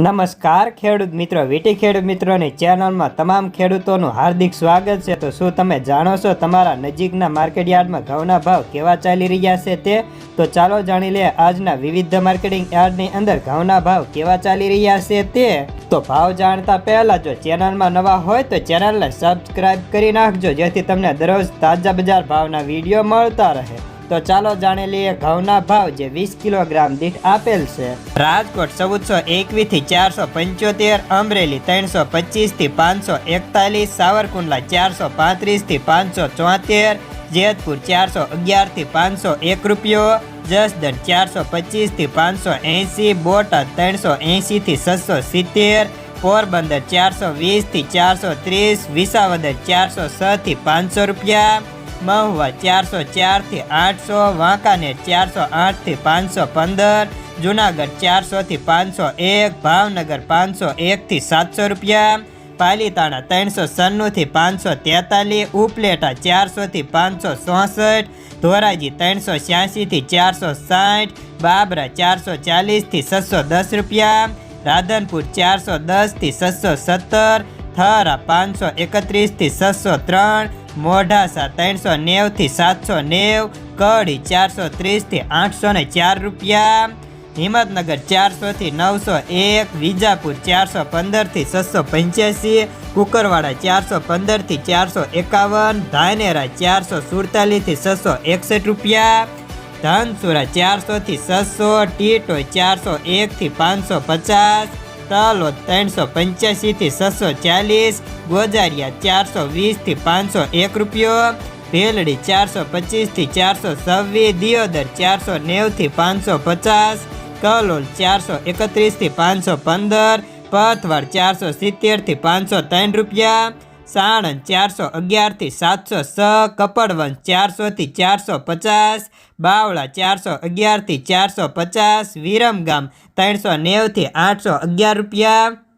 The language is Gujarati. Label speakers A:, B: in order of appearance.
A: નમસ્કાર ખેડૂત મિત્રો, વીટી ખેડૂત મિત્રોની ચેનલમાં તમામ ખેડૂતોનું હાર્દિક સ્વાગત છે. તો શું તમે જાણો છો તમારા નજીકના માર્કેટ યાર્ડમાં ઘઉંના ભાવ કેવા ચાલી રહ્યા છે તે? તો ચાલો જાણી લઈએ આજના વિવિધ માર્કેટિંગ યાર્ડની અંદર ઘઉંના ભાવ કેવા ચાલી રહ્યા છે તે. તો ભાવ જાણતા પહેલાં જો ચેનલમાં નવા હોય તો ચેનલને સબસ્ક્રાઇબ કરી નાખજો, જેથી તમને દરરોજ તાજા બજાર ભાવના વીડિયો મળતા રહે. તો ચાલો જાણી લઈએ ઘઉંના ભાવ જે વીસ કિલોગ્રામ દીઠ આપેલ છે. રાજકોટ ચૌદસો એકવીસથી ચારસો પંચોતેર, અમરેલી ત્રણસો પચીસથી પાંચસો એકતાલીસ, સાવરકુંડલા ચારસો પાંત્રીસથી પાંચસો ચોતેર, જેતપુર ચારસો અગિયારથી પાંચસો એક રૂપિયો, જસદણ ચારસો પચીસથી પાંચસો એંસી બોટાદ ત્રણસો એંસી થી છસો સિત્તેર, પોરબંદર ચારસો વીસથી ચારસો ત્રીસ, વિસાવદર ચારસો છ થી પાંચસો રૂપિયા. મહુવા ચારસો ચારથી આઠસો, વાંકાનેર ચારસો આઠથી પાંચસો પંદર, જુનાગઢ ચારસોથી પાંચસો એક, ભાવનગર પાંચસો એકથી સાતસો રૂપિયા, પાલીતાણા ત્રણસો સન્નુંથી પાંચસો તેતાલીસ, ઉપલેટા ચારસોથી પાંચસો ચોસઠ, ધોરાજી ત્રણસો છ્યાસીથી ચારસો સાઠ, બાબરા ચારસો ચાલીસથી છસો દસ રૂપિયા, રાધનપુર ચારસો દસથી છસો સત્તર, થરા પાંચસો એકત્રીસથી છસો ત્રણ મોઢાસા ત્રણસો નેવથી સાતસો નેવ, કડી ચારસો ત્રીસથી આઠસો ને ચાર રૂપિયા. હિંમતનગર ચારસોથી નવસો એક, વિજાપુર ચારસો પંદરથી છસો પંચ્યાસી, કુકરવાડા ચારસો પંદરથી ચારસો એકાવન, ધાનેરા ચારસો સુડતાલીસથી છસો એકસઠ રૂપિયા. ધનસુરા ચારસોથી છસો ટીટો ચારસો એકથી પાંચસો પચાસ. તલોદ ત્રણસો પંચ્યાસીથી છસો ચાલીસ, ગોજારિયા ચારસો વીસથી પાંચસો એક રૂપિયો, ભેલડી ચારસો પચીસથી ચારસો છવ્વીસ, દિયોદર ચારસો નેવથી પાંચસો પચાસ, કલોલ ચારસો એકત્રીસથી પાંચસો પંદર, પથવાડ ચારસો સિત્તેરથી પાંચસો ત્રણ રૂપિયા સાણંદ ચારસો અગિયારથી સાતસો છ કપડવન ચારસોથી ચારસો પચાસ, બાવળા ચારસો અગિયારથી ચારસો પચાસ, વિરમગામ ત્રણસો નેવથી આઠસો અગિયાર રૂપિયા.